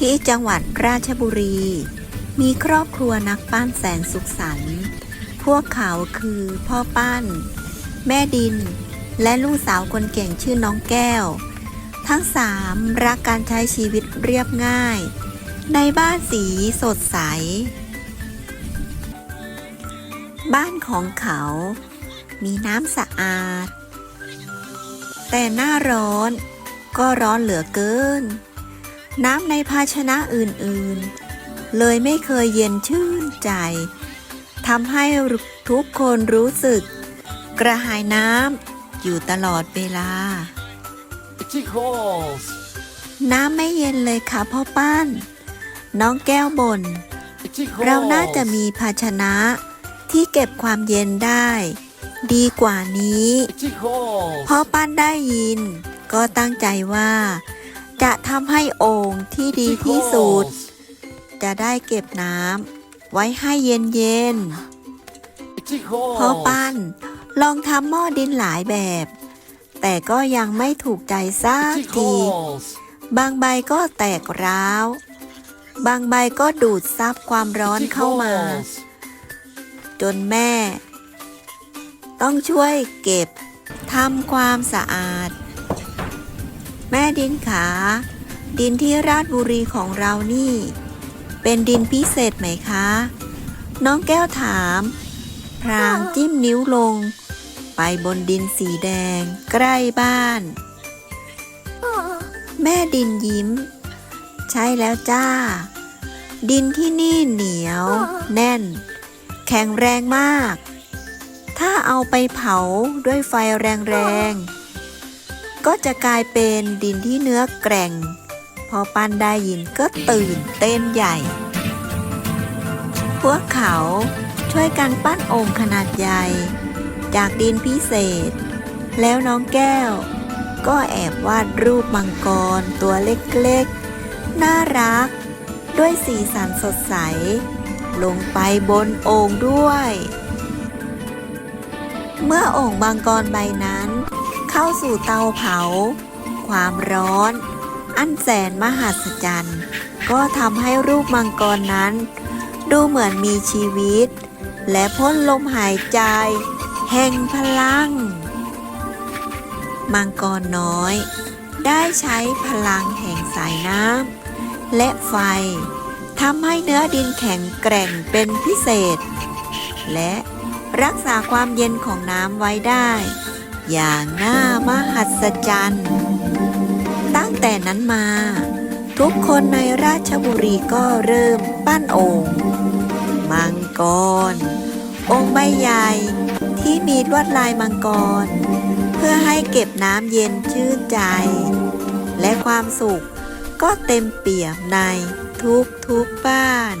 ที่จังหวัดราชบุรี มีครอบครัวนักปั้นแสนสุขสันต์พวกเขาคือพ่อปั้น แม่ดิน และลูกสาวคนเก่งชื่อน้องแก้ว ทั้งสามรักการใช้ชีวิตเรียบง่าย ในบ้านสีสดใส บ้านของเขา มีน้ำสะอาด แต่หน้าร้อนก็ร้อนเหลือเกิน น้ำในภาชนะอื่นๆ เลยไม่เคยเย็นชื่นใจทำให้ทุกคนรู้สึก กระหายน้ำอยู่ตลอดเวลา Itchy claws. น้ำไม่เย็นเลยค่ะพ่อป้านน้องแก้วบน่น Itchy เราน่า claws. จะมีภาชนะที่เก็บความเย็นได้ ดีกว่านี้ Itchy claws. พ่อปั้นได้ยิน ก็ตั้งใจว่า จะทำให้โอ่งที่ดี Itchy ที่สุด claws. จะได้เก็บน้ำไว้ให้เย็นเย็น Itchy ๆ claws. พ่อปั้นลองทำหม้อดินหลายแบบ แต่ก็ยังไม่ถูกใจสัก Itchy ที claws. บางใบก็แตกร้าว บางใบก็ดูดซับความร้อน Itchy เข้ามา claws. จนแม่ ต้องช่วยเก็บทำความสะอาด แม่ดินขา ดินที่ราชบุรีของเรานี่ เป็นดินพิเศษไหมคะ น้องแก้วถาม พรางจิ้มนิ้วลง ไปบนดินสีแดง ใกล้บ้าน แม่ดินยิ้ม ใช่แล้วจ้า ดินที่นี่เหนียว แน่น แข็งแรงมาก ถ้าเอาไปเผาด้วยไฟแรงๆ ก็จะกลายเป็นดินที่เนื้อแกร่ง พอปันได้ยินก็ตื่นเต้นใหญ่ พวกเขาช่วยกันปั้นโอ่งขนาดใหญ่ จากดินพิเศษ แล้วน้องแก้ว ก็แอบวาดรูปมังกรตัวเล็กๆ น่ารัก ด้วยสีสันสดใส ลงไปบนโอ่งด้วย เมื่อโอ่งมังกรใบนั้น เข้าสู่เตาเผา ความร้อน อันแสนมหัศจรรย์ ก็ทำให้รูปมังกรนั้น ดูเหมือนมีชีวิต และพ่นลมหายใจ แห่งพลัง มังกรน้อย ได้ใช้พลังแห่งสายน้ำและไฟทำให้เนื้อดินแข็งแกร่งเป็นพิเศษ และรักษาความเย็นของน้ำไว้ได้ อย่างน่ามหัศจรรย์ ตั้งแต่นั้นมา ทุกคนในราชบุรีก็เริ่มปั้นโอ่งมังกร องค์ใบใหญ่ที่มีลวดลายมังกร เพื่อให้เก็บน้ำเย็นชื่นใจ และความสุขก็เต็มเปี่ยมในทุกทุกบ้าน